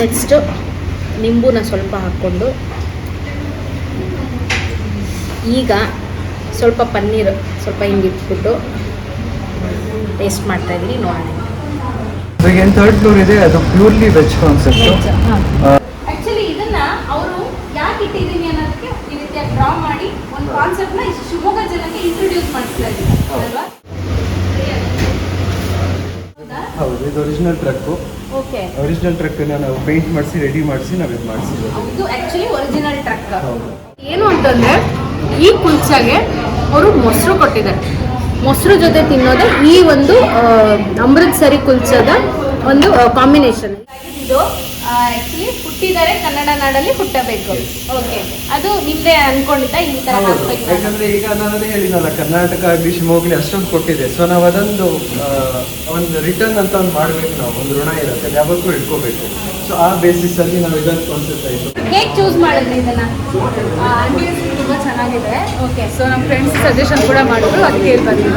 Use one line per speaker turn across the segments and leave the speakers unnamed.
Next ನಿಂಬೂನ ಸ್ವಲ್ಪ ಹಾಕ್ಕೊಂಡು. ಈಗ ಸ್ವಲ್ಪ ಪನ್ನೀರ್ ಸ್ವಲ್ಪ ಹಿಂಗೆ ಇಟ್ಬಿಟ್ಟು ಟೇಸ್ಟ್ ಮಾಡ್ತಾ ಇದ್ದೀನಿ ನೋಡೋಣ.
ಇವಾಗ ಏನು ಥರ್ಡ್ ಫ್ಲೋರ್ ಇದೆ ಅದು ಪ್ಯೂರ್ಲಿ ವೆಜ್ ಕಾನ್ಸೆಪ್ಟು
ಆಕ್ಚುಲಿ ಇದನ್ನ ಅವರು ಯಾಕೆ ಇಟ್ಟಿದ್ದೀನಿ ಅನ್ನೋದಕ್ಕೆ ಈ ರೀತಿಯಾಗಿ ಡ್ರಾ ಮಾಡಿ ಒಂದು ಕಾನ್ಸೆಪ್ಟ್ನ ಶಿವಮೊಗ್ಗ ಜನಕ್ಕೆ ಇಂಟ್ರೊಡ್ಯೂಸ್ ಮಾಡ್ತಾ ಇದ್ದೀನಿ ಅಲ್ವಾ? ಹೌದಾ
ಇದು ಒರಿಜಿನಲ್ ಟ್ರಕ್
ಓಕೆ
ಒರಿಜಿನಲ್ ಟ್ರಕ್ಕನ್ನ ನಾವು ಪೇಂಟ್ ಮಾಡಿಸಿ ರೆಡಿ ಮಾಡಿಸಿ ನಾವು ಇದು ಮಾಡಿಸಿರೋದು.
ಇದು ಆಕ್ಚುಲಿ ಒರಿಜಿನಲ್ ಟ್ರಕ್
ಏನು ಅಂತಂದ್ರೆ ಈ ಕುಲ್ಚಾಗೆ ಅವರು ಮೊಸರು ಕೊಟ್ಟಿದ್ದಾರೆ. ಮೊಸರು ಜೊತೆ ತಿನ್ನೋದೇ ಈ ಒಂದು ಅಮೃತ್ಸರಿ ಕುಲ್ಚದ ಒಂದು ಕಾಂಬಿನೇಷನ್
ಇದು ಆಕ್ಚುಲಿ ಹುಟ್ಟಿದರೆ ಕನ್ನಡ ನಾಡಲ್ಲಿ ಹುಟ್ಟಬೇಕು. ಓಕೆ ಅದು ನಿಮ್ದೇ ಅನ್ಕೊಂಡಿದ್ದ ಈ ತರ
ಯಾಕಂದ್ರೆ ಈಗ ನಾನು ಅದೇ ಹೇಳಿದ್ನಲ್ಲ ಕರ್ನಾಟಕ ಆಗಲಿ ಶಿವಮೊಗ್ಗಲಿ ಅಷ್ಟೊಂದು ಕೊಟ್ಟಿದೆ. ಸೊ ನಾವು ಅದೊಂದು ಒಂದು ರಿಟರ್ನ್ ಅಂತ ಒಂದು ಮಾಡಬೇಕು ನಾವು. ಒಂದು ಋಣ ಇರುತ್ತೆ. ಯಾವತ್ತೂ ಇಟ್ಕೋಬೇಕು. ಸೊ ಆ ಬೇಸಿಸ್ ಅಲ್ಲಿ ನಾವು ಇದನ್ನು ಕಾನ್ಸೆಪ್ಟ್ ಆಯ್ತು
ಹೇಗೆ ಚೂಸ್ ಮಾಡಿದ್ರಿ ಇದನ್ನ?
ತುಂಬ ಚೆನ್ನಾಗಿದೆ.
ಓಕೆ
ಸೊ ನಮ್ಮ ಫ್ರೆಂಡ್ಸ್ ಸಜೆಷನ್ ಕೂಡ ಮಾಡಿದ್ರು ಅದಕ್ಕೆ ಇಲ್ಲಿ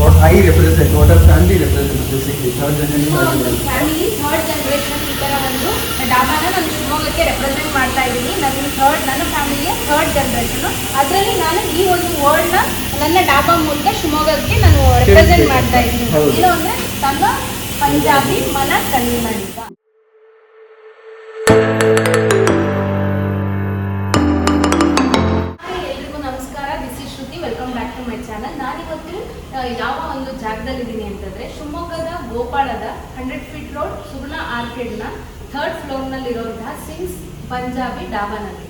what I represent what are family represent basically third generation
family third generation ಈ ಥರ ಒಂದು ಡಾಬಾನ ನಾನು ಶಿವಮೊಗ್ಗಕ್ಕೆ ರೆಪ್ರೆಸೆಂಟ್ ಮಾಡ್ತಾ ಇದ್ದೀನಿ. ನನ್ನ ಥರ್ಡ್ ನನ್ನ ಫ್ಯಾಮಿಲಿ ಥರ್ಡ್ ಜನರೇಷನು ಅದರಲ್ಲಿ ನಾನು ಈ ಒಂದು ವರ್ಡ್ನ ನನ್ನ ಡಾಬಾ ಮೂಲಕ ಶಿವಮೊಗ್ಗಕ್ಕೆ ನಾನು ರೆಪ್ರೆಸೆಂಟ್ ಮಾಡ್ತಾ ಇದ್ದೀನಿ.
ಇಲ್ಲ
ಏನು ಅಂದರೆ ತಮ್ಮ ಪಂಜಾಬಿ ಮನ ಕನ್ನಡಿಗ ಸಿಂಗ್ಸ್ ಪಂಜಾಬಿ ಡಾಬಾನಲ್ಲಿದ್ದೀನಿ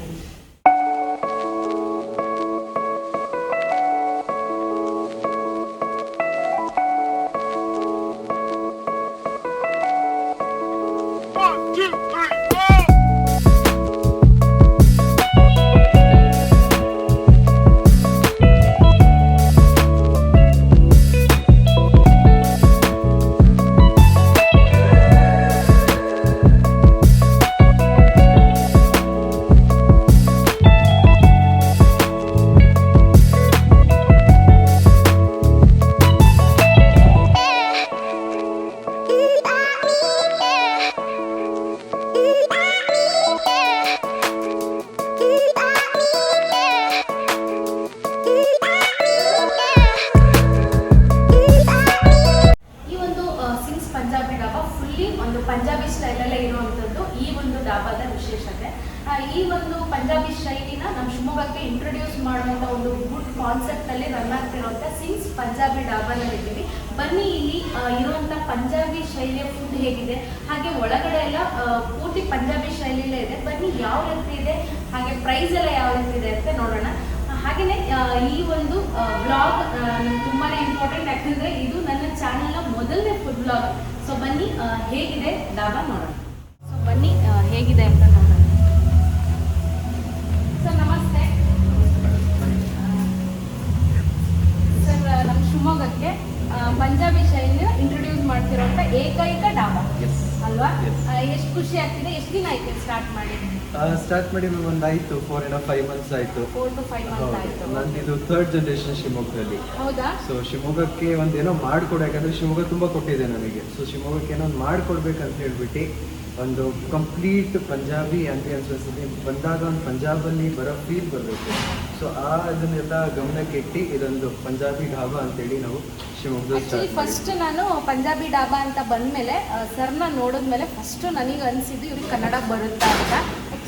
ಕಾನ್ಸೆಪ್ಟಲ್ಲಿ ಸಿನ್ಸ್ ಪಂಜಾಬಿ ಡಾಬಾನಲ್ಲಿದ್ದೀವಿ ಬನ್ನಿ ಇಲ್ಲಿ ಇರುವಂತ ಪಂಜಾಬಿ ಶೈಲಿಯ ಫುಡ್ ಹೇಗಿದೆ. ಹಾಗೆ ಒಳಗಡೆ ಎಲ್ಲ ಪೂರ್ತಿ ಪಂಜಾಬಿ ಶೈಲಿಲೇ ಇದೆ. ಬನ್ನಿ ಯಾವ ರೀತಿ ಇದೆ, ಹಾಗೆ ಪ್ರೈಸ್ ಎಲ್ಲ ಯಾವ ರೀತಿ ಇದೆ ಅಂತ ನೋಡೋಣ. ಹಾಗೆಯೇ ಈ ಒಂದು ಬ್ಲಾಗ್ ತುಂಬಾನೇ ಇಂಪಾರ್ಟೆಂಟ್ ಯಾಕಂದ್ರೆ ಇದು ನನ್ನ ಚಾನೆಲ್ನ ಮೊದಲನೇ ಫುಡ್ ಬ್ಲಾಗ್ ಸೊ ಬನ್ನಿ ಹೇಗಿದೆ ಡಾಬಾ ನೋಡೋಣ. ಸೊ ಬನ್ನಿ ಹೇಗಿದೆ ಅಂತ ಶಿವಮೊಗ್ಗಕ್ಕೆ ಪಂಜಾಬಿ ಶೈಲಿ ಇಂಟ್ರೊಡ್ಯೂಸ್ ಮಾಡ್ತಿರೋಂಥ ಏಕೈಕ ಡಾಬಾ. ಅಲ್ವಾ? ಎಷ್ಟು ಖುಷಿ ಆಗ್ತಿದೆ ಎಷ್ಟು ದಿನ ಆಯ್ತು ಸ್ಟಾರ್ಟ್ ಮಾಡಿ
ಸ್ಟಾರ್ಟ್ ಮಾಡಿ ಒಂದು ಆಯ್ತು ಫೋರ್ ಏನೋ ಫೈವ್ ಮಂತ್ಸ್ ಆಯ್ತು.
ಫೋರ್ ಟು ಫೈವ್
ನಂದು ಇದು ಥರ್ಡ್ ಜನರೇಷನ್ ಶಿವಮೊಗ್ಗದಲ್ಲಿ.
ಹೌದಾ?
ಸೊ ಶಿವಮೊಗ್ಗಕ್ಕೆ ಒಂದು ಏನೋ ಮಾಡಿಕೊಡು ಯಾಕಂದ್ರೆ ಶಿವಮೊಗ್ಗ ತುಂಬ ಕೊಟ್ಟಿದೆ ನನಗೆ. ಸೊ ಶಿವಮೊಗ್ಗಕ್ಕೆ ಏನೋ ಒಂದು ಮಾಡ್ಕೊಡ್ಬೇಕಂತ ಹೇಳ್ಬಿಟ್ಟು ಒಂದು ಕಂಪ್ಲೀಟ್ ಪಂಜಾಬಿ ಅಂತೆ ಅನ್ಸುತ್ತೆ ಬಂದಾಗ ಒಂದು ಪಂಜಾಬಲ್ಲಿ ಬರೋ ಫೀಲ್ ಬರಬೇಕು. ಸೊ ಆ ಅದನ್ನೆಲ್ಲ ಗಮನಕ್ಕೆ ಇಟ್ಟು ಇದೊಂದು ಪಂಜಾಬಿ ಢಾಬಾ ಅಂತೇಳಿ ನಾವು ಶಿವಮೊಗ್ಗ
ಫಸ್ಟ್ ನಾನು ಪಂಜಾಬಿ ಡಾಬಾ ಅಂತ ಬಂದ್ಮೇಲೆ ಸರ್ನ ನೋಡಿದ್ಮೇಲೆ ಫಸ್ಟ್ ನನಗೆ ಅನಿಸಿದ್ದು ಇವ್ರಿಗೆ ಕನ್ನಡ ಬರುತ್ತಾ ಅಂತ.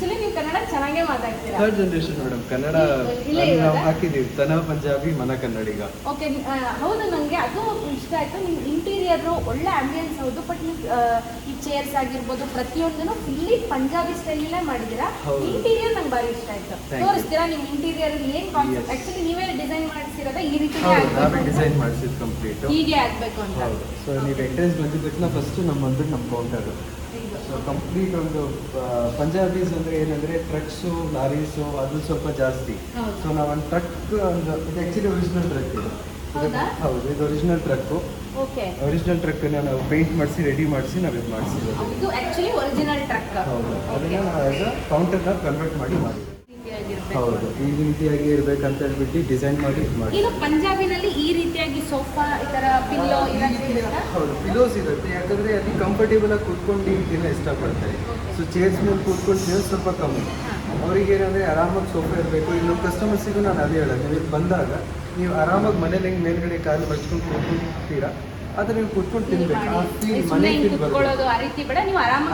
ಆಕ್ಚುಲಿ ನೀವು ಕನ್ನಡ ಚೆನ್ನಾಗೇ ಮಾತಾಡ್ತೀರಾ?
ಥರ್ಡ್ ಜನರೇಷನ್ ಮೇಡಮ್ ಕನ್ನಡ
ಇಲ್ಲೇ
ಅಲ್ಲಿ ನಾವು
ಇರೋದಾ?
ಹಾಕಿದ್ದೀವಿ ತನ ಪಂಜಾಬಿ ಮನ ಕನ್ನಡಿಗ.
ಓಕೆ ಹೌದು ನನಗೆ ಅದು ಇಷ್ಟ ಆಯ್ತು. ನಿಮ್ಮ ಇಂಟೀರಿಯರ್ ಒಳ್ಳೆ ಆಂಬಿಯನ್ಸ್ ಹೌದು ಬಟ್ ನೀವು ಈ ಚೇರ್ಸ್ ಆಗಿರ್ಬೋದು ಪ್ರತಿಯೊಂದನ್ನು ಫುಲ್ಲಿ ಪಂಜಾಬಿ ಸ್ಟೈಲಲ್ಲೇ ಮಾಡಿದ್ದೀರಾ?
ಹೌದು.
ಇಂಟೀರಿಯರ್ ನಂಗೆ ಭಾರಿ ಇಷ್ಟ ಆಯ್ತು.
Thank you.
ತೋರಿಸ್ತೀರಾ ನಿಮ್ಮ ಇಂಟೀರಿಯರ್ ಏನ್ ಕಾನ್ಸೆಪ್ಟ್
Yes.
ಆಕ್ಚುಲಿ ನೀವೇ ಡಿಸೈನ್ ಮಾಡಿಸಿರೋದ ಈ ರೀತಿ
ಹೌದು ನಾವೇ ಡಿಸೈನ್ ಮಾಡಿಸಿದ್ದು ಕಂಪ್ಲೀಟ್
ಹೀಗೆ ಆಗ್ಬೇಕು ಅಂತ.
ಹೌದು. ಸೊ ನೀವು ಎಂಟ್ರೆನ್ಸ್ ಬಂದಿದ ತಕ್ಷಣ ಫಸ್ಟ್ ನಮ್ಮ ಬಂದ್ಬಿಟ್ಟು ನಮ್ಮ ಕೌಂಟರ್ ಕಂಪ್ಲೀಟ್ ಒಂದು ಪಂಜಾಬೀಸ್ ಅಂದ್ರೆ ಏನಂದ್ರೆ ಟ್ರಕ್ಸು ಲಾರೀಸು ಅದು ಸ್ವಲ್ಪ ಜಾಸ್ತಿ. ಸೊ ನಾವು ಒಂದು ಟ್ರಕ್ ಒಂದು ಇದು ಆಕ್ಚುಲಿ ಒರಿಜಿನಲ್ ಟ್ರಕ್ ಇದು.
ಹೌದಾ?
ಇದು ಒರಿಜಿನಲ್ ಟ್ರಕ್ಕು ಒರಿಜಿನಲ್ ಟ್ರಕ್ಕನ್ನ ನಾವು ಪೇಂಟ್ ಮಾಡಿಸಿ ರೆಡಿ ಮಾಡಿಸಿ ನಾವು ಇದು ಮಾಡಿಸಿರೋದು.
ಟ್ರಕ್
ಹೌದು. ಅದನ್ನ ನಾವು ಆಸ್ ಅ ಕೌಂಟರ್ನ ಕನ್ವರ್ಟ್ ಮಾಡಿ ಮಾಡಿದ್ದೀವಿ
ಇರಬೇಕು
ಹೌದು ಈ ರೀತಿಯಾಗಿ ಇರ್ಬೇಕಂತ ಹೇಳ್ಬಿಟ್ಟು ಡಿಸೈನ್ ಮಾಡಿ ಇದು ಮಾಡಿ
ಈಗ ಪಂಜಾಬಿನಲ್ಲಿ ಈ ರೀತಿಯಾಗಿ ಸೋಫಾ ಈ ತರ ಪಿಲ್ಲೋ
ಹೌದು ಪಿಲೋಸ್ ಇರುತ್ತೆ? ಯಾಕಂದ್ರೆ ಅಲ್ಲಿ ಕಂಫರ್ಟೇಬಲ್ ಆಗಿ ಕೂತ್ಕೊಂಡು ದಿನ ಇಷ್ಟಪಡ್ತಾರೆ. ಸೊ ಚೇರ್ಸ್ ಮೇಲೆ ಕೂತ್ಕೊಂಡು ಚೇರ್ಸ್ ಸ್ವಲ್ಪ ಕಮ್ಮಿ. ಅವ್ರಿಗೆ ಏನಂದ್ರೆ ಆರಾಮಾಗಿ ಸೋಫಾ ಇರಬೇಕು. ಇನ್ನು ಕಸ್ಟಮರ್ಸಿಗೂ ನಾನು ಅದೇ ಹೇಳೋದು. ನೀವು ಬಂದಾಗ ನೀವು ಆರಾಮಾಗಿ ಮನೇಲಿ ಹೆಂಗೆ ಮೇಲ್ಗಡೆ ಕಾಲು ಬಚ್ಕೊಂಡು ಕೂತ್ಕೊಂಡ್ತೀರಾ ಆದರೆ ನೀವು ಕೂತ್ಕೊಂಡು ತಿನ್ಬೇಕು. ಆ ಫೀಲ್ ಮನೆ ಫೀಲ್ ಬರಬೇಕು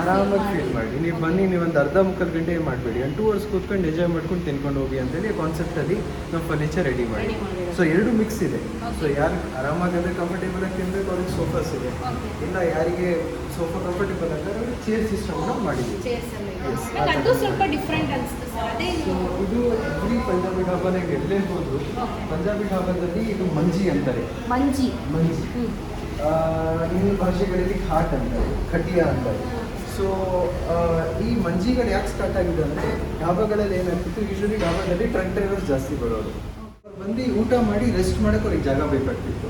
ಆರಾಮಾಗಿ
ಫೀಲ್ ಮಾಡಿ. ನೀವು ಬನ್ನಿ ನೀವು ಒಂದು ಅರ್ಧ ಮುಕ್ಕಾಲು ಗಂಟೆ ಮಾಡಬೇಡಿ. ಒಂದು ಟೂ ಅವರ್ಸ್ ಕೂತ್ಕೊಂಡು ಎಂಜಾಯ್ ಮಾಡ್ಕೊಂಡು ತಿನ್ಕೊಂಡು ಹೋಗಿ ಅಂತೇಳಿ ಕಾನ್ಸೆಪ್ಟಲ್ಲಿ ನಮ್ಮ ಫರ್ನಿಚರ್ ರೆಡಿ ಮಾಡಿ. ಸೊ ಎರಡು ಮಿಕ್ಸ್ ಇದೆ. ಸೊ. ಯಾರು ಆರಾಮಾಗಿ ಅಂದರೆ ಕಂಫರ್ಟೇಬಲ್ ಆಗಿ ತಿನ್ಬೇಕು ಅವ್ರಿಗೆ ಸೋಫಾಸ್ ಇದೆ. ಇಲ್ಲ ಯಾರಿಗೆ ಸೋಫಾ ಕಂಫರ್ಟೇಬಲ್ ಅಂತ ಅವ್ರಿಗೆ ಚೇರ್ ಸಿಸ್ಟಮ್ ಮಾಡಿದ್ದೀವಿ. ಸೊ ಇದು. ಎವ್ರಿ ಪಂಜಾಬಿ ಢಾಬಾನಾಗ ಎಲ್ಲೇ ಹೋದ್ರು ಪಂಜಾಬಿ ಢಾಬಾದಲ್ಲಿ ಇದು ಮಂಜಿ ಅಂತಾರೆ.
ಮಂಜಿ.
ಮಂಜಿ. ಇನ್ನೊಂದು ಭಾಷೆಗಳಲ್ಲಿ ಹಾಟ್ ಅಂತಾರೆ ಕಟಿಯ ಅಂತಾರೆ ಸೊ ಈ ಮಂಜಿಗಳು ಯಾಕೆ ಸ್ಟಾರ್ಟ್ ಆಗಿದೆ ಅಂದರೆ, ಡಾಬಾಗಳಲ್ಲಿ ಏನಾಗ್ತಿತ್ತು ಯೂಶಲಿ ಡಾಬಾದಲ್ಲಿ ಟ್ರಕ್ ಡ್ರೈವರ್ಸ್ ಜಾಸ್ತಿ ಬರೋರು. ಬಂದು ಊಟ ಮಾಡಿ ರೆಸ್ಟ್ ಮಾಡೋಕೆ ಅವ್ರಿಗೆ ಜಾಗ ಬೇಕಾಗ್ತಿತ್ತು.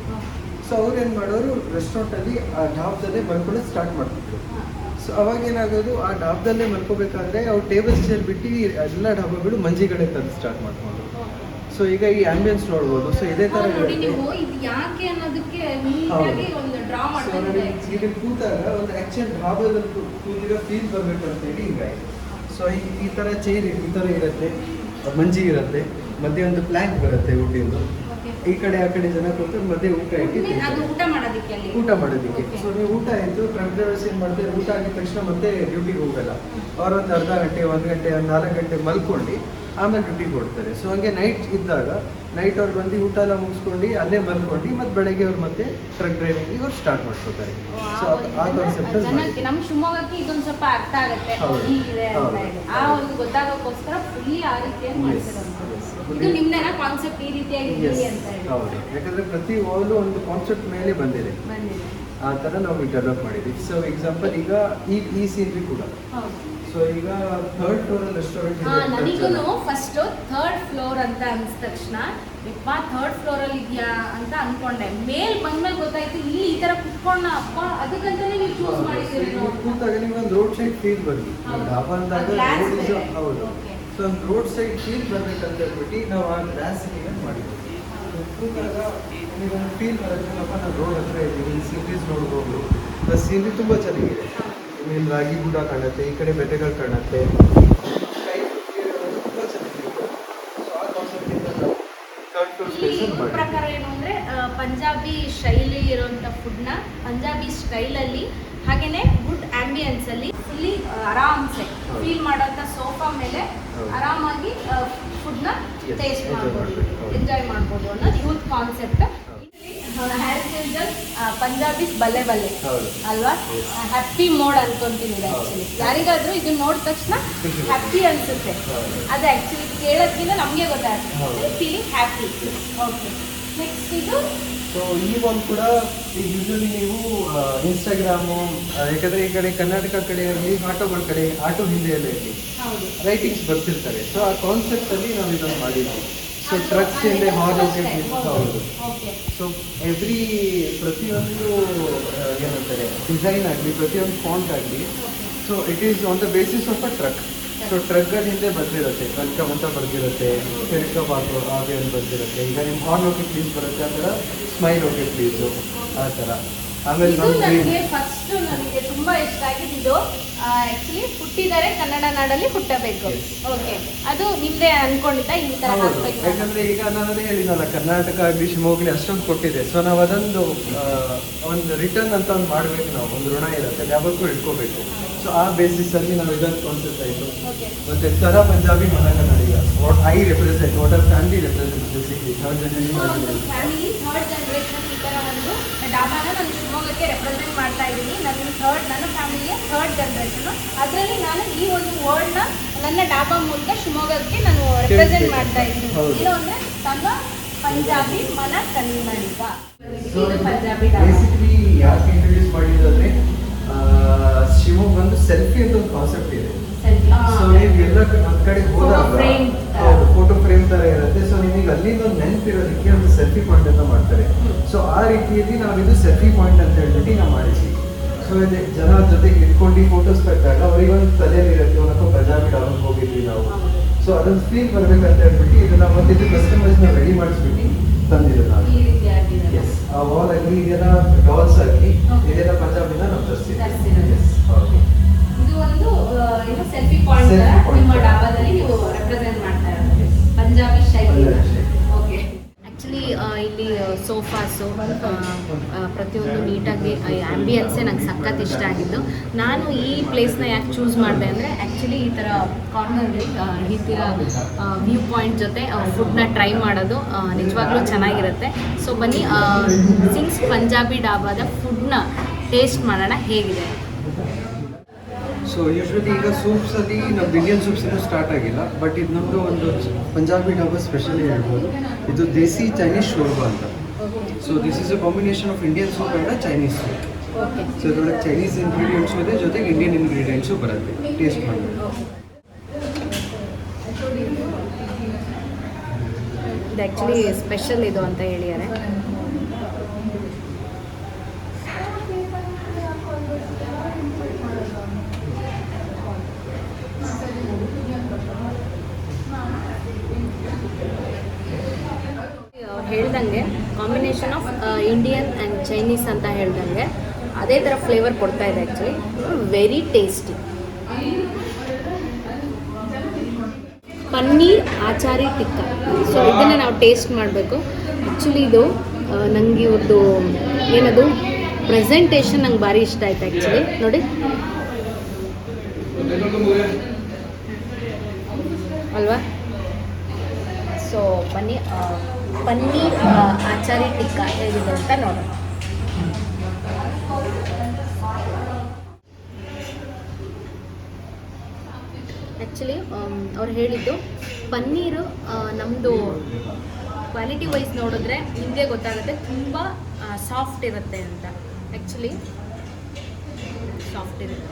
ಸೊ ಅವ್ರು ಏನು ಮಾಡೋರು ರೆಸ್ಟೋರೆಂಟಲ್ಲಿ ಆ, ಡಾಬ್ದಲ್ಲೇ ಮಲ್ಕೊಳ್ಳೋದು ಸ್ಟಾರ್ಟ್ ಮಾಡ್ತಿದ್ರು. ಸೊ ಅವಾಗ ಏನಾಗೋದು, ಆ ಡಾಬ್ದಲ್ಲೇ ಮಲ್ಕೋಬೇಕಾದ್ರೆ, ಅವ್ರು ಟೇಬಲ್ಸ್ ಚೇರ್ ಬಿಟ್ಟು, ಎಲ್ಲ ಡಾಬಾಗಳು ಮಂಜಿಗಳೇ ತಂದು ಸ್ಟಾರ್ಟ್ ಮಾಡ್ಕೊಂಡು ಸೊ ಈಗ ಈ ಆಂಬಿಯನ್ಸ್ ನೋಡ್ಬೋದು. ಸೊ ಇದೇ
ತರ ನೋಡಿ. ನೀವು ಇದು ಯಾಕೆ ಅನ್ನೋದಕ್ಕೆ ನೀಟಾಗಿ ಒಂದು ಡ್ರಾ
ಮಾಡ್ತಾರೆ ಈಗ ಕೂತಾಗ ಒಂದು ಢಾಬಾದಲ್ಲಿ ಕೂ- ಕೂತಿರೋ ಫೀಲ್ ಬರಬೇಕು ಅಂತ ಹೇಳಿ ಹಿಂಗಾಗಿ ಸೊ ಈ ತರ ಥರ ಚೇರ್ ಈ ಥರ ಇರುತ್ತೆ. ಮಂಜಿ ಇರುತ್ತೆ. ಮಧ್ಯೆ ಒಂದು ಪ್ಲ್ಯಾಂಕ್ ಬರುತ್ತೆ ಊಟಿಂದು ಈ ಕಡೆ ಆ ಕಡೆ ಜನ ಕೂತು ಮಧ್ಯೆ ಊಟ ಇಟ್ಟು
ಊಟ ಮಾಡೋದಕ್ಕೆ.
ಸೊ ನೀವು ಊಟ ಆಯಿತು ಟ್ರಕ್ ಡ್ರೈವರ್ಸ್ ಏನು ಮಾಡ್ತಾರೆ ಊಟ ಆಗಿದ ತಕ್ಷಣ ಮತ್ತೆ ಡ್ಯೂಟಿಗೆ ಹೋಗಲ್ಲ. ಅವ್ರ ಒಂದು ಅರ್ಧ ಗಂಟೆ ಒಂದು ಗಂಟೆ ಒಂದು ನಾಲ್ಕು ಗಂಟೆ ಮಲ್ಕೊಂಡು ಆಮೇಲೆ ಡ್ಯೂಟಿಗೆ ಕೊಡ್ತಾರೆ. ಸೊ ಹಂಗೆ ನೈಟ್ ಇದ್ದಾಗ ನೈಟ್ ಅವ್ರು ಬಂದು ಊಟ ಎಲ್ಲ ಮುಗಿಸ್ಕೊಂಡು ಅಲ್ಲೇ ಮಲ್ಕೊಂಡು ಮತ್ತೆ ಬೆಳಗ್ಗೆ ಅವ್ರು ಮತ್ತೆ ಟ್ರಕ್ ಡ್ರೈವಿಂಗ್ ಅವ್ರು ಸ್ಟಾರ್ಟ್ ಮಾಡ್ಕೋತಾರೆ. ಸೊ ಆ ಕಾನ್ಸೆಪ್ಟ್
ನಮ್ಮ ಶಿವಮೊಗ್ಗಕ್ಕೆ ಇದೊಂದು ಸ್ವಲ್ಪ ಅರ್ಥ ಆಗುತ್ತೆ. ಆ ಒಂದು ಗೊತ್ತಾಗೋಕ್ಕೋಸ್ಕರ ಫುಲ್ಲಿ ಆ ರೀತಿಯಾಗಿ ಇದು ನಿಮ್ದೇನ ಕಾನ್ಸೆಪ್ಟ್ ಈ ರೀತಿಯಾಗಿ
ಹೌದು. ಯಾಕಂದ್ರೆ ಪ್ರತಿ ಓಲು ಒಂದು ಕಾನ್ಸೆಪ್ಟ್ ಮೇಲೆ ಬಂದಿದೆ. ಆ ಥರ ನಾವು ಡೆವಲಪ್ ಮಾಡಿದ್ವಿ ಸೊ ಎಕ್ಸಾಂಪಲ್ ಈಗ ಈ ಈ ಸೀನ್ರಿ ಕೂಡ. ಸೊ ಈಗ ಥರ್ಡ್ ಫ್ಲೋರ್ ರೆಸ್ಟೋರೆಂಟ್
ಹಾ ನನಗೂ ಫಸ್ಟ್ ಥರ್ಡ್ ಫ್ಲೋರ್ ಅಂತ ಅನ್ಸ್ ತಕ್ಷಣ ಯಪ್ಪ ಥರ್ಡ್ ಫ್ಲೋರ್ ಅಲ್ಲಿ ಇದೆಯಾ ಅಂತ ಅನ್ಕೊಂಡೆ. ಮೇಲ್ ಬಂದ್ಮೇಲೆ ಗೊತ್ತಾಯ್ತು ಇಲ್ಲಿ ಈ ತರ ಕುತ್ಕೊಂಡ ಅಪ್ಪ ಅದಕ್ಕಂತಾನೆ ನೀವು ಚೂಸ್ ಮಾಡಿದ್ದೀರಿ
ಕೂತಾಗ ನಿಮ್ಗೆ ಒಂದು ರೋಡ್ ಸೈಡ್ ಫೀಲ್ ಬರ್ಲಿ. ಡಾಬಾ ಅಂದಾಗ
ಬೇರೆ.
ಹೌದು. ಸೊ ಒಂದು ರೋಡ್ ಸೈಡ್ ಫೀಲ್ ಬರ್ಬೇಕಂತ ಹೇಳ್ಬಿಟ್ಟು ನಾವು ಆ ಗ್ಲಾಸ್ ಮಾಡಿದ್ವಿ? ಕೂತಾಗ ಒಂದು ಫೀಲ್ ಬರುತ್ತೆ. ನಾವು ರೋಡ್ ಹತ್ರ ಇದ್ದೀವಿ ಸೀರೀಸ್ ನೋಡ್ಬೋದು. ಆ ಸೀನರಿ ತುಂಬ ಚೆನ್ನಾಗಿದೆ. ಇಲ್ಲಿ ರಾಗಿ ಗುಡ ಕಾಣುತ್ತೆ ಈ ಕಡೆ ಬೆಟ್ಟಗಳು ಕಾಣುತ್ತೆ
ಪ್ರಕಾರ ಏನು ಅಂದ್ರೆ ಪಂಜಾಬಿ ಶೈಲಿ ಇರುವಂತ ಫುಡ್ನ ಪಂಜಾಬಿ ಸ್ಟೈಲಲ್ಲಿ ಹಾಗೇನೆ ಗುಡ್ ಆಂಬಿಯನ್ಸ್ ಅಲ್ಲಿ ಫುಲ್ಲಿ ಆರಾಮ್ಸೆ. ಫೀಲ್ ಮಾಡೋಂಥ ಸೋಫಾ ಮೇಲೆ. ಆರಾಮಾಗಿ ಫುಡ್ನ ಟೇಸ್ಟ್ ಮಾಡ್ಬೋದು ಎಂಜಾಯ್ ಮಾಡ್ಬೋದು ಅನ್ನೋದು ಯೂತ್ ಕಾನ್ಸೆಪ್ಟ್ ಪಂಜಾಬಿಸ್ ಬಲ್ಲೆ ಬಲ್ಲೆ ಅಲ್ವಾ. ಹ್ಯಾಪಿ ಮೋಡ್ ಅನ್ಕೊಂತೀನಿ
ಹೌದು.
ಆಕ್ಚುಲಿ ಯಾರಿಗಾದ್ರೂ ಇದನ್ನ ನೋಡಿದ ತಕ್ಷಣ ಹ್ಯಾಪಿ ಅನ್ಸುತ್ತೆ. ಅದು ಆಕ್ಚುಲಿ ಕೇಳೋದ್ರಿಂದ ನಮಗೆ ಗೊತ್ತಾಗುತ್ತೆ ಫೀಲಿಂಗ್ ಹ್ಯಾಪಿ ಓಕೆ ನೆಕ್ಸ್ಟ್ ಇದು?
ಸೊ ಈ ಒಂದು ಕೂಡ ಯೂಶಲಿ ನೀವು ಇನ್ಸ್ಟಾಗ್ರಾಮು ಯಾಕಂದ್ರೆ ಈ ಕಡೆ ಕರ್ನಾಟಕ ಕಡೆ ಇರಲಿ ಆಟೋಗಳ ಕಡೆ ಆಟೋ ಹಿಂದೆ ಎಲ್ಲ ಇರಲಿ
ಹೌದು.
ರೈಟಿಂಗ್ಸ್ ಬರ್ತಿರ್ತಾರೆ. ಸೊ ಆ ಕಾನ್ಸೆಪ್ಟ್ ಅಲ್ಲಿ ನಾವು ಇದನ್ನು ಮಾಡಿದ್ವಿ. ಸೊ ಟ್ರಕ್ಸ್ ಹಿಂದೆ ಹಾರ್ನ್
ಅಷ್ಟೇ.
ಹೌದು ಸೊ ಎವ್ರಿ ಪ್ರತಿಯೊಂದು ಆ, ಏನಂತಾರೆ ಡಿಸೈನ್ ಆಗಲಿ ಪ್ರತಿಯೊಂದು ಫಾಂಟ್ ಆಗಲಿ so it is on the basis of a truck so ಟ್ರಕ್ಗಳ ಹಿಂದೆ ಬರ್ದಿರುತ್ತೆ. ವೆಲ್ಕಮ್ ಅಂತ ಬರ್ದಿರುತ್ತೆ. ವೆಲ್ಕಮ್ ಆಗೋ ಹಾಗೆ ಅಂತ ಬರ್ದಿರುತ್ತೆ. ಈಗ ನಿಮ್ಮ ಹಾರ್ನ್ ಹೋಗಿ ಪ್ಲೀಸ್ ಬರುತ್ತೆ ಆ ಥರ ಸ್ಮೈಲ್ ಹೋಗಿ ಪ್ಲೀಸು ಆ ಥರ. ಆಮೇಲೆ
ಇದು ನನಗೆ ಫಸ್ಟ್ ನನಗೆ ತುಂಬಾ ಇಷ್ಟ ಆಗಿದ್ದು ಆಕ್ಚುಲಿ ಹುಟ್ಟಿದರೆ ಕನ್ನಡ ನಾಡಲ್ಲಿ ಹುಟ್ಟಬೇಕು. ಓಕೆ ಅದು ನಿಮ್ದೇ ಅನ್ಕೊಂಡಿದ್ದ ಈ ತರ ಹಾಕ್ಬೇಕು
ಯಾಕಂದ್ರೆ ಈಗ ನಾನು ಅದೇ ಹೇಳಿದ್ನಲ್ಲ ಕರ್ನಾಟಕ ಆಗಲಿ ಶಿವಮೊಗ್ಗಲಿ ಅಷ್ಟೊಂದು ಕೊಟ್ಟಿದೆ. ಸೊ ನಾವು ಅದೊಂದು ಒಂದು ರಿಟರ್ನ್ ಅಂತ ಒಂದು ಮಾಡಬೇಕು ನಾವು. ಒಂದು ಋಣ ಇರುತ್ತೆ. ಯಾವಾಗೂ ಯಾವತ್ತೂ ಇಟ್ಕೋಬೇಕು. ಸೊ ಆ ಬೇಸಿಸ್ ಅಲ್ಲಿ ನಾವು ಇದೊಂದು. ಕಾನ್ಸೆಪ್ಟ್ ಆಯಿತು. ಮತ್ತೆ ತರ ಪಂಜಾಬಿ ಮನ Kannadiga what I represent what are family represent basically third generation
third generation ಈ ಥರ ಒಂದು ಡಾಬಾನ ನಾನು ಶಿವಮೊಗ್ಗಕ್ಕೆ ರೆಪ್ರೆಸೆಂಟ್ ಮಾಡ್ತಾ ಇದ್ದೀನಿ. ನನ್ನ ಥರ್ಡ್ ನನ್ನ ಫ್ಯಾಮಿಲಿಯ ಥರ್ಡ್ ಜನರೇಷನು ಅದರಲ್ಲಿ ನಾನು ಈ ಒಂದು ವರ್ಡ್ನ ನನ್ನ ಡಾಬಾ ಮೂಲಕ ಶಿವಮೊಗ್ಗಕ್ಕೆ ನಾನು ರೆಪ್ರೆಸೆಂಟ್ ಮಾಡ್ತಾ ಇದ್ದೀನಿ.
ಇಲ್ಲ
ಏನು ಅಂದರೆ ತನ್ನ ಪಂಜಾಬಿ ಮನ ಇದು ಪಂಜಾಬಿ ಡಾಬಾ
ಶಿವಮೊಗ್ಗ ಒಂದು ಸೆಲ್ಫಿ ಅಂತ ಒಂದು ಕಾನ್ಸೆಪ್ಟ್ ಇದೆ. ಸೊ ನೀವು ಎಲ್ಲ ಒಂದ್ ಕಡೆ ಹೋದಾಗ ಫೋಟೋ ಫ್ರೇಮ್ ತರ ಇರುತ್ತೆ. ಸೊ ನಿಮಗೆ ಅಲ್ಲಿಂದ ಒಂದು ನೆನಪಿರೋದಕ್ಕೆ ಒಂದು ಸೆಲ್ಫಿ ಪಾಯಿಂಟ್ ಅಂತ ಮಾಡ್ತಾರೆ. ಸೊ ಆ ರೀತಿಯಲ್ಲಿ ನಾವು ಇದು ಸೆಲ್ಫಿ ಪಾಯಿಂಟ್ ಅಂತ ಹೇಳ್ಬಿಟ್ಟು ನಾವು ಮಾಡಿಸಿ ಸೊ ಇದೆ ಜನ ಜೊತೆ ಇಟ್ಕೊಂಡು ಫೋಟೋಸ್ ತೆಗೆದಾಗ ಅವರಿಗೊಂದು ಒಂದು ತಲೆಯಲ್ಲಿ ಇರುತ್ತೆ. ಒಂದಪ್ಪ ಪಂಜಾಬಿ ಅವ್ರಿಗೆ ಹೋಗಿದ್ವಿ ನಾವು. ಸೊ ಅದೊಂದು ಫೀಲ್ ಬರ್ಬೇಕಂತ ಹೇಳ್ಬಿಟ್ಟು ಇದನ್ನ ಮತ್ತೆ ಕಸ್ಟಮರ್ಸ್ ಕಸ್ಟಮೈಸ್ ನಾವು ರೆಡಿ ಮಾಡಿಸ್ಬಿಟ್ಟು ತಂದಿದ್ದು ನಾನು ಎಸ್ ಆ ವಾಲ್ ಆಗಲಿ ಇದೆಲ್ಲ ಡಾಲ್ಸ್ ಆಗಲಿ
Okay.
ಇದೆಲ್ಲ ಪಂಜಾಬಿಂದ ನಾವು ತರಿಸಿದ್ದೀವಿ
ತರ್ಸಿರೋದು.
ಓಕೆ
ಇದು ಒಂದು ಏನು ಸೆಲ್ಫಿ ಪಾಯಿಂಟ್. ನಿಮ್ಮ ಡಾಬಾದಲ್ಲಿ ನೀವು ರೆಪ್ರೆಸೆಂಟ್ ಮಾಡ್ತಾ ಇರೋದು. ಪಂಜಾಬಿ ಶೈಲಿ.
ಆ್ಯಕ್ಚುಲಿ ಇಲ್ಲಿ ಸೋಫಾಸು ಪ್ರತಿಯೊಂದು ನೀಟಾಗಿ ಆ್ಯಂಬಿಯನ್ಸೇ ನಂಗೆ ಸಖತ್ ಇಷ್ಟ ಆಗಿದ್ದು. ನಾನು ಈ ಪ್ಲೇಸ್ನ ಯಾಕೆ ಚೂಸ್ ಮಾಡಿದೆ ಅಂದರೆ ಆ್ಯಕ್ಚುಲಿ ಈ ಥರ ಕಾರ್ನರ್ಲಿ ಈ ಥರ ವ್ಯೂ ಪಾಯಿಂಟ್ ಜೊತೆ ಫುಡ್ನ ಟ್ರೈ ಮಾಡೋದು ನಿಜವಾಗ್ಲೂ ಚೆನ್ನಾಗಿರುತ್ತೆ. ಸೊ ಬನ್ನಿ ಸಿನ್ಸ್ ಪಂಜಾಬಿ ಡಾಬಾದ ಫುಡ್ನ ಟೇಸ್ಟ್ ಮಾಡೋಣ ಹೇಗಿದೆ?
ಸೊ ಯೂಶ್ವಲಿ ಈಗ ಸೂಪ್ಸ್ ಅಲ್ಲಿ ನಮ್ದು ಇಂಡಿಯನ್ ಸೂಪ್ಸ್ ಇನ್ನೂ ಸ್ಟಾರ್ಟ್ ಆಗಿಲ್ಲ ಬಟ್ ಇದು ನಮ್ಮದು ಒಂದು ಪಂಜಾಬಿ ಡಾಬಾ ಸ್ಪೆಷಲಿ ಹೇಳ್ಬೋದು. ಇದು ದೇಸಿ ಚೈನೀಸ್ ಶೋರ್ಬಾ ಅಂತ. So this is a combination of Indian soup and Chinese soup so ಇದ್ರೊಳಗೆ ಚೈನೀಸ್ ಇಂಗ್ರೀಡಿಯೆಂಟ್ಸ್ ಇದೆ ಜೊತೆಗೆ ಇಂಡಿಯನ್ ಇಂಗ್ರೀಡಿಯೆಂಟ್ಸು ಬರುತ್ತೆ. ಟೇಸ್ಟ್ ಮಾಡಿ.
ಇದು ಆ್ಯಕ್ಚುಲಿ ಸ್ಪೆಷಲ್ ಇದು ಅಂತ ಹೇಳಿದ್ದಾರೆ ಅವ್ರು ಹೇಳ್ದಂಗೆ combination of Indian and Chinese ಅಂತ ಹೇಳ್ದಂಗೆ ಅದೇ ಥರ ಫ್ಲೇವರ್ ಕೊಡ್ತಾ ಇದೆ actually very tasty paneer achari tikka so ಇದನ್ನು ನಾವು ಟೇಸ್ಟ್ ಮಾಡಬೇಕು. ಆ್ಯಕ್ಚುಲಿ ಇದು ನನಗೆ ಇವ್ರದ್ದು ಏನದು ಪ್ರೆಸೆಂಟೇಷನ್ ನಂಗೆ ಭಾರಿ ಇಷ್ಟ ಆಯ್ತು ಆ್ಯಕ್ಚುಲಿ ನೋಡಿ. ಅಲ್ವಾ? ಸೊ ಪನ್ನೀರ್ ಪನ್ನೀರ್ ಆಚಾರಿ ಟಿಕ್ಕ ಹೇಗಿದೆ ಅಂತ ನೋಡೋಣ. ಆ್ಯಕ್ಚುಲಿ ಅವ್ರು ಹೇಳಿದ್ದು, ಪನ್ನೀರು ನಮ್ಮದು ಕ್ವಾಲಿಟಿ ವೈಸ್ ನೋಡಿದ್ರೆ ನಿಮಗೆ ಗೊತ್ತಾಗುತ್ತೆ, ತುಂಬ ಸಾಫ್ಟ್ ಇರುತ್ತೆ ಅಂತ. ಆ್ಯಕ್ಚುಲಿ ಸಾಫ್ಟ್ ಇರುತ್ತೆ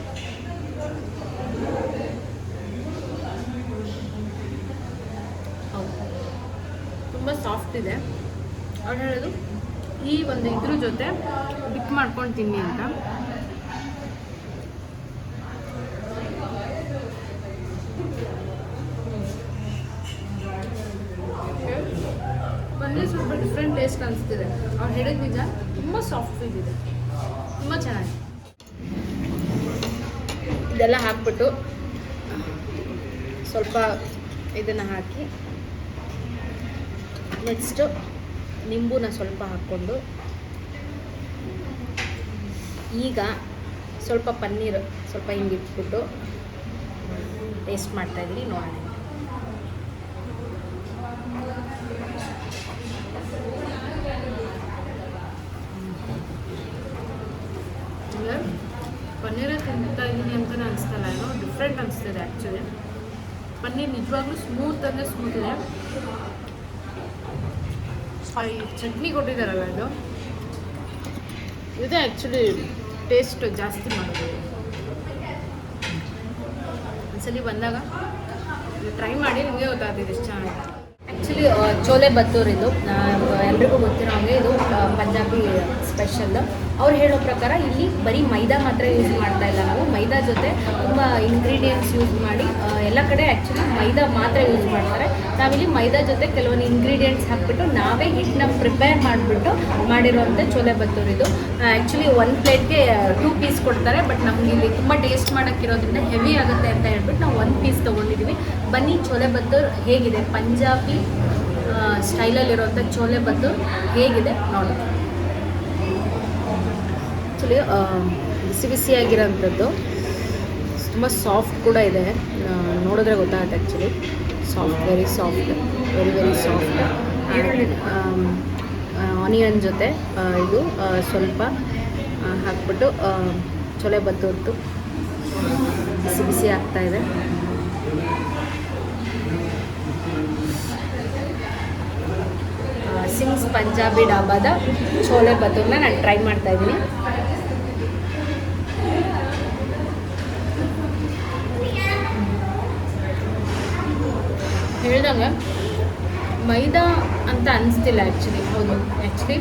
ಹೌದು ತುಂಬ ಸಾಫ್ಟ್ ಇದೆ. ಅವ್ರು ಹೇಳೋದು, ಈ ಒಂದು ಇದ್ರ ಜೊತೆ ಬಿಕ್ ಮಾಡ್ಕೊಂಡು ತಿನ್ನಿ ಅಂತ. ಬಂದರೆ ಸ್ವಲ್ಪ ಡಿಫ್ರೆಂಟ್ ಟೇಸ್ಟ್ ಅನಿಸ್ತಿದೆ. ಅವ್ರು ಹೇಳಿದ ನಿಜ, ತುಂಬ ಸಾಫ್ಟ್ ಫೀಲ್ ಇದೆ. ತುಂಬ ಚೆನ್ನಾಗಿದೆ. ಇದೆಲ್ಲ ಹಾಕ್ಬಿಟ್ಟು ಸ್ವಲ್ಪ ಇದನ್ನು ಹಾಕಿ ನೆಕ್ಸ್ಟು ನಿಂಬೂನ ಸ್ವಲ್ಪ ಹಾಕ್ಕೊಂಡು ಈಗ ಸ್ವಲ್ಪ ಪನ್ನೀರ್ ಸ್ವಲ್ಪ ಹಿಂಗೆ ಇಟ್ಬಿಟ್ಟು ಟೇಸ್ಟ್ ಮಾಡ್ತಾಯಿದ್ದೀನಿ ನೋಡೋಣ
ಪನ್ನೀರೇ ತಿಂತಾ ಇದ್ದೀನಿ ಅಂತಲೇ ಅನಿಸ್ತಲ್ಲ, ಏನೋ ಡಿಫ್ರೆಂಟ್ ಅನಿಸ್ತಿದೆ ಆ್ಯಕ್ಚುಲಿ ಪನ್ನೀರ್ ನಿಜವಾಗ್ಲೂ ಸ್ಮೂತ್ ಅಂದರೆ ಸ್ಮೂತ್ ಇದೆ. ಚಟ್ನಿ ಕೊಟ್ಟಿದ್ದಾರಲ್ಲ ಇದು? ಇದೇ ಆ್ಯಕ್ಚುಲಿ ಟೇಸ್ಟ್ ಜಾಸ್ತಿ ಮಾಡಿದೆ ಒಂದ್ಸಲಿ ಬಂದಾಗ ಟ್ರೈ ಮಾಡಿ, ನಿಮಗೆ ಗೊತ್ತಾಗ್ತಿದೆ ಎಷ್ಟು ಚೆನ್ನಾಗಿದೆ
ಆ್ಯಕ್ಚುಲಿ ಚೋಲೆ ಬತ್ತೂರಿದ್ದು ಎಲ್ರಿಗೂ ಗೊತ್ತಿರೋ ಹಾಗೆ ಇದು ಪಂಜಾಬಿ ಸ್ಪೆಷಲ್ ಅವ್ರು ಹೇಳೋ ಪ್ರಕಾರ ಇಲ್ಲಿ ಬರೀ ಮೈದಾ ಮಾತ್ರ ಯೂಸ್ ಮಾಡ್ತಾ ಇಲ್ಲ ನಾವು. ಮೈದಾ ಜೊತೆ ತುಂಬ ಇಂಗ್ರೀಡಿಯೆಂಟ್ಸ್ ಯೂಸ್ ಮಾಡಿ ಎಲ್ಲ ಕಡೆ ಆ್ಯಕ್ಚುಲಿ ಮೈದಾ ಮಾತ್ರ ಯೂಸ್ ಮಾಡ್ತಾರೆ. ನಾವಿಲ್ಲಿ ಮೈದಾ ಜೊತೆ ಕೆಲವೊಂದು ಇಂಗ್ರೀಡಿಯೆಂಟ್ಸ್ ಹಾಕ್ಬಿಟ್ಟು ನಾವೇ ಹಿಟ್ಟನ್ನ ಪ್ರಿಪೇರ್ ಮಾಡಿಬಿಟ್ಟು ಮಾಡಿರುವಂಥ ಚೋಲೆ ಬತ್ತೂರ್ ಇದು. ಆ್ಯಕ್ಚುಲಿ ಒಂದು ಪ್ಲೇಟ್ಗೆ ಟೂ ಪೀಸ್ ಕೊಡ್ತಾರೆ ಬಟ್ ನಮ್ಗೆ ಇಲ್ಲಿ ತುಂಬ ಟೇಸ್ಟ್ ಮಾಡೋಕ್ಕಿರೋದ್ರಿಂದ ಹೆವಿ ಆಗುತ್ತೆ ಅಂತ ಹೇಳ್ಬಿಟ್ಟು ನಾವು ಒಂದು ಪೀಸ್ ತೊಗೊಂಡಿದ್ದೀವಿ ಬನ್ನಿ ಚೋಲೆ ಬತ್ತೂರ್ ಹೇಗಿದೆ? ಪಂಜಾಬಿ ಸ್ಟೈಲಲ್ಲಿರುವಂಥ ಚೋಲೆ ಬತ್ತೂರ್ ಹೇಗಿದೆ? ನೋಡಿ ಆ್ಯಕ್ಚುಲಿ ಬಿಸಿ ಬಿಸಿಯಾಗಿರೋಂಥದ್ದು ತುಂಬ ಸಾಫ್ಟ್ ಕೂಡ ಇದೆ. ನೋಡಿದ್ರೆ ಗೊತ್ತಾಗುತ್ತೆ actually soft very soft very very soft onion ಜೊತೆ ಇದು ಸ್ವಲ್ಪ ಹಾಕ್ಬಿಟ್ಟು ಚೊಲೆ ಬತ್ತು ಬಿಸಿ ಬಿಸಿ ಆಗ್ತಾ ಇದೆ. ಸಿಂಗ್ಸ್ ಪಂಜಾಬಿ ಡಾಬಾದ ಚೋಲೆ ಬತ್ತೂರನ್ನ ನಾನು ಟ್ರೈ ಮಾಡ್ತಾ ಇದ್ದೀನಿ. ಹೇಳ್ದಂಗೆ ಮೈದಾ ಅಂತ ಅನಿಸ್ತಿಲ್ಲ ಆ್ಯಕ್ಚುಲಿ ಹೌದು. ಆ್ಯಕ್ಚುಲಿ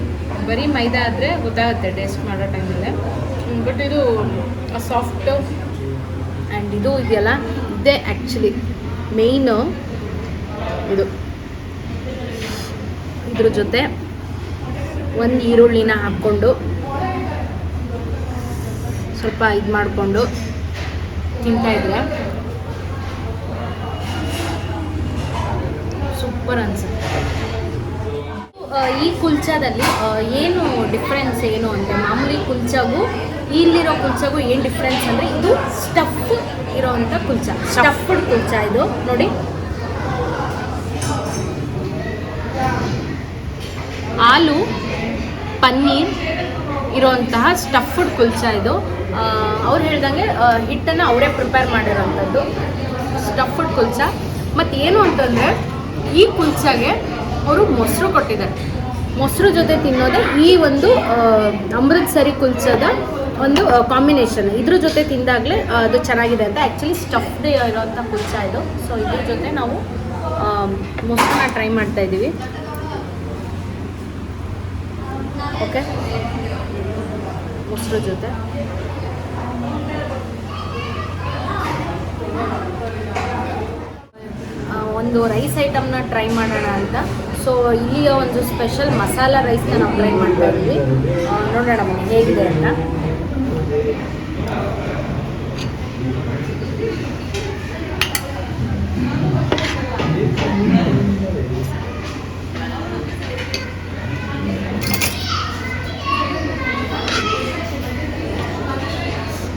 ಬರೀ ಮೈದಾ ಆದರೆ ಗೊತ್ತಾಗುತ್ತೆ ಟೇಸ್ಟ್ ಮಾಡೋ ಟೈಮಲ್ಲೇ ಬಟ್ ಇದು ಸಾಫ್ಟು ಆ್ಯಂಡ್ ಇದು ಇದೆಯಲ್ಲ? ಇದೇ ಆ್ಯಕ್ಚುಲಿ ಮೇಯ್ನು ಇದು. ಇದ್ರ ಜೊತೆ ಒಂದು ಈರುಳ್ಳಿನ ಹಾಕ್ಕೊಂಡು ಸ್ವಲ್ಪ ಇದು ಮಾಡಿಕೊಂಡು ತಿಂತಾ ಇದ್ರೆ ಸೂಪರ್ ಅನ್ಸುತ್ತೆ. ಈ ಕುಲ್ಚಾದಲ್ಲಿ ಏನು ಡಿಫ್ರೆನ್ಸ್ ಏನು ಅಂದರೆ ಮಾಮೂಲಿ ಕುಲ್ಚಾಗೂ, ಇಲ್ಲಿರೋ ಕುಲ್ಚಾಗೂ ಏನು ಡಿಫ್ರೆನ್ಸ್ ಅಂದರೆ ಇದು ಸ್ಟಫ್ ಇರೋವಂಥ ಕುಲ್ಚಾ. ಸ್ಟಫ್ಡ್ ಕುಲ್ಚಾ ಇದು, ನೋಡಿ. ಹಾಲು, ಪನ್ನೀರ್ ಇರೋವಂತಹ ಸ್ಟಫ್ಡ್ ಕುಲ್ಚಾ ಇದು. ಅವ್ರು ಹೇಳ್ದಂಗೆ ಹಿಟ್ಟನ್ನು ಅವರೇ ಪ್ರಿಪೇರ್ ಮಾಡಿರೋವಂಥದ್ದು ಸ್ಟಫ್ಡ್ ಕುಲ್ಚಾ. ಮತ್ತು ಏನು ಅಂತಂದರೆ ಈ ಕುಲ್ಚಾಗೆ ಅವರು ಮೊಸರು ಕೊಟ್ಟಿದ್ದಾರೆ. ಮೊಸರು ಜೊತೆ ತಿನ್ನೋದೇ ಈ ಒಂದು ಅಮೃತ್ಸರಿ ಕುಲ್ಚದ ಒಂದು ಕಾಂಬಿನೇಷನ್ ಇದ್ರ ಜೊತೆ ತಿಂದಾಗಲೇ ಅದು ಚೆನ್ನಾಗಿದೆ ಅಂತ. ಆ್ಯಕ್ಚುಲಿ ಸ್ಟಫ್ಡ್ ಇರೋವಂಥ ಕುಲ್ಚಾ ಇದು. ಸೊ ಇದ್ರ ಜೊತೆ ನಾವು ಮೊಸರನ್ನ ಟ್ರೈ ಮಾಡ್ತಾ ಇದ್ದೀವಿ. ಓಕೆ ಮೊಸರು ಜೊತೆ ಆ, ಒಂದು ರೈಸ್ ಐಟಮ್ನ ಟ್ರೈ ಮಾಡೋಣ ಅಂತ. ಸೊ ಇಲ್ಲಿಯ ಒಂದು ಸ್ಪೆಷಲ್ ಮಸಾಲ ರೈಸ್ನ ನಾವು ಟ್ರೈ ಮಾಡ್ತಾ ಇದ್ವಿ. ನೋಡೋಣ ಹೇಗಿದೆ ಅಂತ.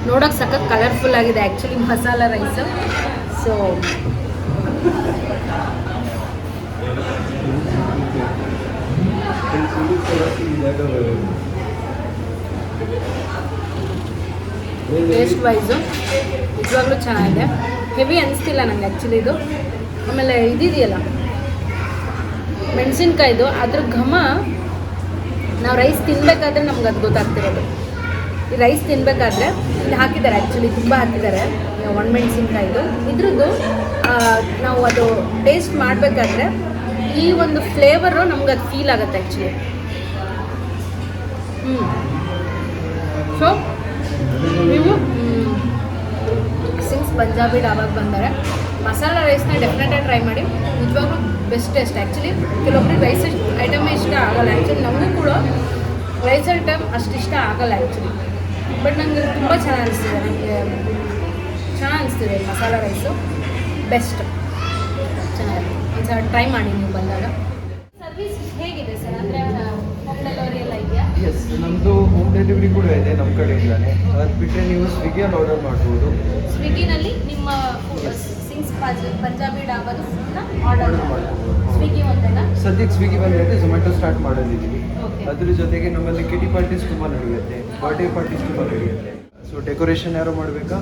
ನೋಡೋಕೆ ಸಖತ್ ಕಲರ್ಫುಲ್ ಆಗಿದೆ actually masala rice so taste wise ನಿಜವಾಗ್ಲೂ ಚೆನ್ನಾಗಿದೆ. ಹೆವಿ ಅನಿಸ್ತಿಲ್ಲ ನಂಗೆ ಆ್ಯಕ್ಚುಲಿ ಇದು. ಆಮೇಲೆ ಇದಿದೆಯಲ್ಲ? ಮೆಣಸಿನ್ಕಾಯ್ದು. ಅದ್ರ ಘಮ ನಾವು ರೈಸ್ ತಿನ್ಬೇಕಾದ್ರೆ ನಮ್ಗೆ ಅದು ಗೊತ್ತಾಗ್ತಿರೋದು. ಈ ರೈಸ್ ತಿನ್ಬೇಕಾದ್ರೆ ಇಲ್ಲಿ ಹಾಕಿದ್ದಾರೆ ಆ್ಯಕ್ಚುಲಿ ತುಂಬ ಹಾಕಿದ್ದಾರೆ. ಒಣಮೆಣಸಿನ್ಕಾಯ್ದು ಇದ್ರದ್ದು ನಾವು ಅದು ಟೇಸ್ಟ್ ಮಾಡಬೇಕಾದ್ರೆ ಈ ಒಂದು ಫ್ಲೇವರು ನಮ್ಗೆ ಅದು ಫೀಲ್ ಆಗುತ್ತೆ ಆ್ಯಕ್ಚುಲಿ ಹ್ಞೂ ಸೊ ನೀವು ಸಿಂಗ್ಸ್ ಪಂಜಾಬಿ ಡಾಬಾಗೆ ಬಂದರೆ, ಮಸಾಲ ರೈಸ್ನ ಡೆಫಿನೆಟಾಗಿ ಟ್ರೈ ಮಾಡಿ. ನಿಜವಾಗ್ಲೂ ಬೆಸ್ಟ್ ಟೇಸ್ಟ್ ಆ್ಯಕ್ಚುಲಿ ಕೆಲವೊಬ್ರಿಗೆ ರೈಸ್ ಐಟಮ್ ಇಷ್ಟ ಆಗಲ್ಲ. ಆ್ಯಕ್ಚುಲಿ ನಮಗೂ ಕೂಡ ರೈಸ್ ಐಟಮ್ ಅಷ್ಟು ಇಷ್ಟ ಆಗಲ್ಲ ಆ್ಯಕ್ಚುಲಿ ಬಟ್ ನನಗೆ ತುಂಬ ಚೆನ್ನಾಗಿ ಅನಿಸ್ತಿದೆ. ನನಗೆ ಚೆನ್ನಾಗಿ ಅನಿಸ್ತಿದೆ ಈ ಮಸಾಲ ರೈಸು. ಬೆಸ್ಟ್ ಚೆನ್ನಾಗಿದೆ. ಒಂದ್ಸಲ ಟ್ರೈ ಮಾಡಿ ನೀವು ಬಂದಾಗ. ಸರ್ವಿಸ್ ಹೇಗಿದೆ ಸರ್? ಅಂದರೆ ಹೋಮ್ ಡೆಲಿವರಿ ಎಲ್ಲ ಇದೆಯಾ?
ಎಸ್ ನಮ್ಮದು ಹೋಮ್ ಡೆಲಿವರಿ ಕೂಡ ಇದೆ ನಮ್ಮ ಕಡೆಯಿಂದಾನೆ. ಅದು ಬಿಟ್ಟರೆ ನೀವು ಸ್ವಿಗ್ಗಿಯಲ್ಲಿ ಆರ್ಡರ್ ಮಾಡ್ಬೋದು.
ಸ್ವಿಗ್ಗಿನಲ್ಲಿ ನಿಮ್ಮ ಸಿಂಗ್ಸ್ ಪಂಜಾಬಿ ಡಾಬಾದು ಫುಡ್ನ ಆರ್ಡರ್
ಆರ್ಡರ್
ಮಾಡಿ
ಮಾಡ್ಬೋದು.
ಸ್ವಿಗ್ಗಿ ಒಂದೇನಾ
ಸದ್ಯಕ್ಕೆ ಸ್ವಿಗ್ಗಿ ಬಂದಿರುತ್ತೆ ಝೊಮ್ಯಾಟೊ ಸ್ಟಾರ್ಟ್ ಮಾಡೋದಿದ್ದೀವಿ. ಅದ್ರ ಜೊತೆಗೆ ನಮ್ಮಲ್ಲಿ ಕಿಟಿ ಪಾರ್ಟೀಸ್ ತುಂಬ ನಡೆಯುತ್ತೆ. ಬರ್ಡೇ ಪಾರ್ಟೀಸ್ ತುಂಬ ನಡೆಯುತ್ತೆ. ಸೊ ಡೆಕೋರೇಷನ್ ಯಾರು ಮಾಡಬೇಕಾ?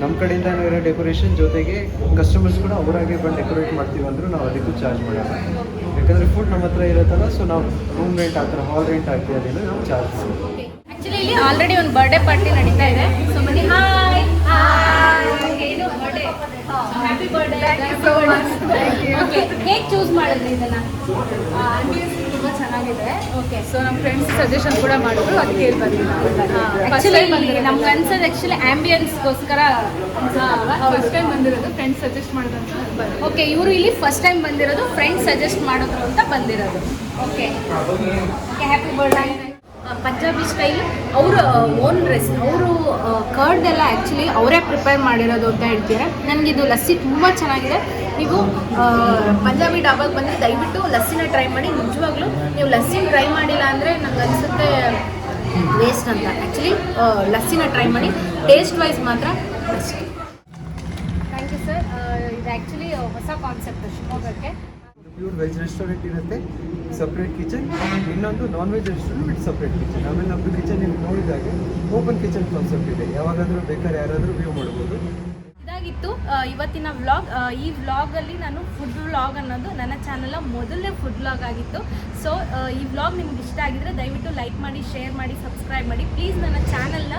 ನಮ್ಮ ಕಡೆಯಿಂದ ಇರೋ ಡೆಕೋರೇಷನ್ ಜೊತೆಗೆ ಕಸ್ಟಮರ್ಸ್ ಕೂಡ ಅವರಾಗೆ ಬಂದು ಡೆಕೋರೇಟ್ ಮಾಡ್ತೀವಿ ಅಂದರೂ ನಾವು ಅದಕ್ಕೂ ಚಾರ್ಜ್ ಮಾಡೋಲ್ಲ. ಯಾಕಂದರೆ ಫುಡ್ ನಮ್ಮ ಹತ್ರ ಇರುತ್ತಲ್ಲ ಸೊ ನಾವು ರೂಮ್ ರೆಂಟ್ ಆ ಥರ ಹಾಲ್ ರೆಂಟ್ ಹಾಕಿ ಅದೆಲ್ಲ ನಾವು ಚಾರ್ಜ್ ಮಾಡೋದು
ಆ್ಯಕ್ಚುಲಿ ಇಲ್ಲಿ ಆಲ್ರೆಡಿ ಒಂದು ಬರ್ಡೇ ಪಾರ್ಟಿ ನಡೀತಾ ಇದೆ. ಸೊ ಬನ್ನಿ. ಹಾಯ್ ಹಾಯ್ ಇದು ಬರ್ಡೇ ಹ್ಯಾಪಿ ಬರ್ಡೇ ಓಕೆ ಹೇಗೆ ಚೂಸ್ ಮಾಡಿದ್ರಿ ಇದನ್ನ?
ತುಂಬ ಚೆನ್ನಾಗಿದೆ.
ಓಕೆ
ಸೊ ನಮ್ಮ ಫ್ರೆಂಡ್ಸ್ ಸಜೆಷನ್ ಕೂಡ ಮಾಡಿದ್ರು ಅದಕ್ಕೆ ಇಲ್ಲಿ
ಆ್ಯಕ್ಚುಲಿ ನಮ್ಗೆ ಅನ್ಸೋದು ಆ್ಯಕ್ಚುಲಿ ಆ್ಯಂಬಿಯನ್ಸ್ಗೋಸ್ಕರ
ಫಸ್ಟ್ ಟೈಮ್ ಬಂದಿರೋದು ಫ್ರೆಂಡ್ಸ್ ಸಜೆಸ್ಟ್ ಮಾಡಿದಂತ ಬಂದಿದ್ದೀನಿ
ಓಕೆ ಇವರು ಇಲ್ಲಿ ಫಸ್ಟ್ ಟೈಮ್ ಬಂದಿರೋದು ಫ್ರೆಂಡ್ಸ್ ಸಜೆಸ್ಟ್ ಮಾಡಿದ್ರು ಅಂತ ಬಂದಿರೋದು. Okay okay happy birthday Punjabi style ಅವರ ಓನ್ ಡ್ರೆಸ್ ಅವರು ಕರ್ಡ್ ಎಲ್ಲ ಆ್ಯಕ್ಚುಲಿ ಅವರೇ ಪ್ರಿಪೇರ್ ಮಾಡಿರೋದು ಅಂತ ಹೇಳ್ತಾರೆ? ನನಗಿದು ಲಸ್ಸಿ ತುಂಬ ಚೆನ್ನಾಗಿದೆ. ನೀವು ಪಂಜಾಬಿ ಡಾಬಾಗೆ ಬಂದರೆ ದಯವಿಟ್ಟು ಲಸ್ಸಿನ ಟ್ರೈ ಮಾಡಿ ನಿಜವಾಗ್ಲೂ ನೀವು ಲಸ್ಸಿನ ಟ್ರೈ ಮಾಡಿಲ್ಲ ಅಂದರೆ ನಂಗೆ ಅನಿಸುತ್ತೆ ವೇಸ್ಟ್ ಅಂತ. ಆ್ಯಕ್ಚುಲಿ ಲಸ್ಸಿನ ಟ್ರೈ ಮಾಡಿ ಟೇಸ್ಟ್ ವೈಸ್ ಮಾತ್ರ ಬೆಸ್ಟ್ ಥ್ಯಾಂಕ್ ಯು ಸರ್ ಇದು ಆ್ಯಕ್ಚುಲಿ ಹೊಸ ಕಾನ್ಸೆಪ್ಟ್ ಶಿವಮೊಗ್ಗಕ್ಕೆ.
ಪ್ಯೂರ್ ವೆಜ್ ರೆಸ್ಟೋರೆಂಟ್ ಇರುತ್ತೆ ಸಪ್ರೇಟ್ ಕಿಚನ್ ಇನ್ನೊಂದು non veg restaurant with separate kitchen ಆಮೇಲೆ ನಮ್ಮದು ಕಿಚನ್ ನೀವು ನೋಡಿದಾಗೆ ಓಪನ್ ಕಿಚನ್ ಕಾನ್ಸೆಪ್ಟ್ ಇದೆ. ಯಾವಾಗಾದರೂ ಬೇಕಾದ್ರೆ ಯಾರಾದರೂ ವ್ಯೂ ಮಾಡ್ಬೋದು.
ಇದಾಗಿತ್ತು ಇವತ್ತಿನ ವ್ಲಾಗ್ ಈ ವ್ಲಾಗಲ್ಲಿ ನಾನು ಫುಡ್ ವ್ಲಾಗ್ ಅನ್ನೋದು ನನ್ನ ಚಾನಲ್ ಮೊದಲನೇ ಫುಡ್ ವ್ಲಾಗ್ ಆಗಿತ್ತು. ಸೊ ಈ ವ್ಲಾಗ್ ನಿಮ್ಗೆ ಇಷ್ಟ ಆಗಿದ್ರೆ ದಯವಿಟ್ಟು ಲೈಕ್ ಮಾಡಿ ಶೇರ್ ಮಾಡಿ ಸಬ್ಸ್ಕ್ರೈಬ್ ಮಾಡಿ. ಪ್ಲೀಸ್ ನನ್ನ ಚಾನಲ್ನ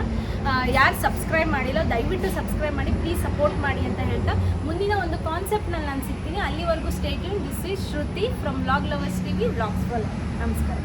ಯಾರು ಸಬ್ಸ್ಕ್ರೈಬ್ ಮಾಡಿಲ್ಲ, ದಯವಿಟ್ಟು ಸಬ್ಸ್ಕ್ರೈಬ್ ಮಾಡಿ. ಪ್ಲೀಸ್ ಸಪೋರ್ಟ್ ಮಾಡಿ ಅಂತ ಹೇಳ್ತಾ, ಮುಂದಿನ ಒಂದು ಕಾನ್ಸೆಪ್ಟ್ನಲ್ಲಿ ನಾನು ಸಿಗ್ತೀನಿ. ಅಲ್ಲಿವರೆಗೂ state this is Shruti from vlog lovers T V vlogs follow ನಮಸ್ಕಾರ.